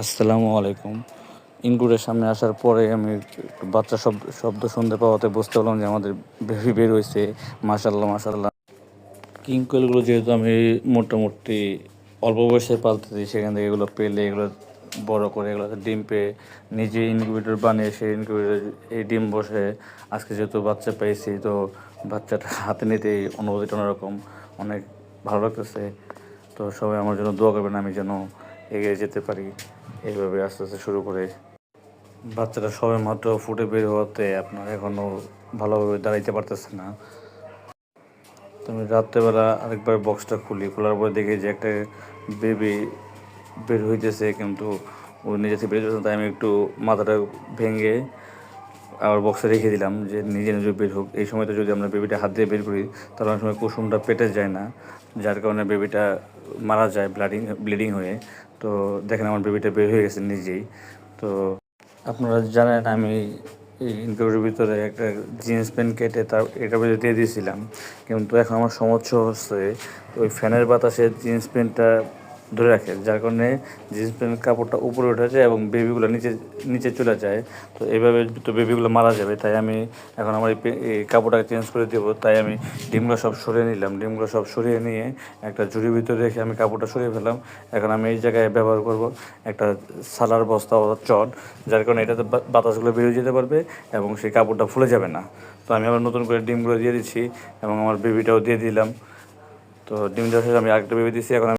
আসসালামু আলাইকুম। ইনকুরের সামনে আসার পরে আমি বাচ্চা শব্দ শব্দ শুনতে পাওয়াতে বুঝতে পারলাম যে আমাদের বেবি বের হয়েছে। মাশাল্লাহ মাশাল্লাহ কিং যেহেতু আমি মোটামুটি অল্প বয়সে পালতেছি, সেখান থেকে এগুলো পেলে এগুলো বড় করে এগুলো ডিম পেয়ে নিজে ইনকিউবেটর বানিয়ে সেই ইনকিউবেটর এই ডিম বসে। আজকে যেহেতু বাচ্চা পেয়েছি, তো বাচ্চাটা হাতে নিতেই অনুভূতিটা অন্যরকম, অনেক ভালো লাগতেছে। তো সবাই আমার জন্য দোয়া করবেন, আমি যেন এগিয়ে যেতে পারি। এইভাবে আস্তে আস্তে শুরু করে। বাচ্চাটা সবে মাত্র ফুটে বের হওয়াতে আপনার এখনও ভালোভাবে দাঁড়াইতে পারতেছে না। তো আমি রাত্রেবেলা আরেকবার বক্সটা খুলি, খোলার পরে দেখি যে একটা বেবি বের হইতেছে, কিন্তু ও নিজে থেকে বের হইতেছে তাই আমি একটু মাথাটা ভেঙে আবার বক্সে রেখে দিলাম যে নিজে নিজে বের হোক। এই সময়তে যদি আমরা বেবিটা হাত দিয়ে বের করি, তাহলে অনেক সময় কুসুমটা পেটে যায় না, যার কারণে বেবিটা মারা যায় ব্লাডিং ব্লিডিং হয়ে। তো দেখেন আমার বেবিটা বের হয়ে গেছে নিজেই। তো আপনারা জানেন আমি এই ইনকিউবেটরের ভিতরে একটা জিন্স প্যান্ট কেটে তার এটা ভিতরে দিয়ে দিয়েছিলাম। কিন্তু এখন আমার সমস্যা হচ্ছে, ওই ফ্যানের বাতাসে জিন্স প্যান্টটা ধরে রাখে যার কারণে জিন্স প্যান্টের কাপড়টা উপরে উঠে যায় এবং বেবিগুলো নিচে নিচে চলে যায়। তো এইভাবে তো বেবিগুলো মারা যাবে, তাই আমি এখন আমার এই কাপড়টাকে চেঞ্জ করে দেবো। তাই আমি ডিমগুলো সব সরিয়ে নিলাম। ডিমগুলো সব সরিয়ে নিয়ে একটা ঝুড়ির ভিতরে রেখে আমি কাপড়টা সরিয়ে ফেলাম এখন আমি এই জায়গায় ব্যবহার করব একটা সালার বস্তা অথবা চট, যার কারণে এটাতে বাতাসগুলো বেরিয়ে যেতে পারবে এবং সেই কাপড়টা ফুলে যাবে না। তো আমি আবার নতুন করে ডিমগুলো দিয়ে দিচ্ছি এবং আমার বেবিটাও দিয়ে দিলাম। তো ডিম দেওয়ার শেষে, আমি আরেকটা বেবি দিচ্ছি। এখন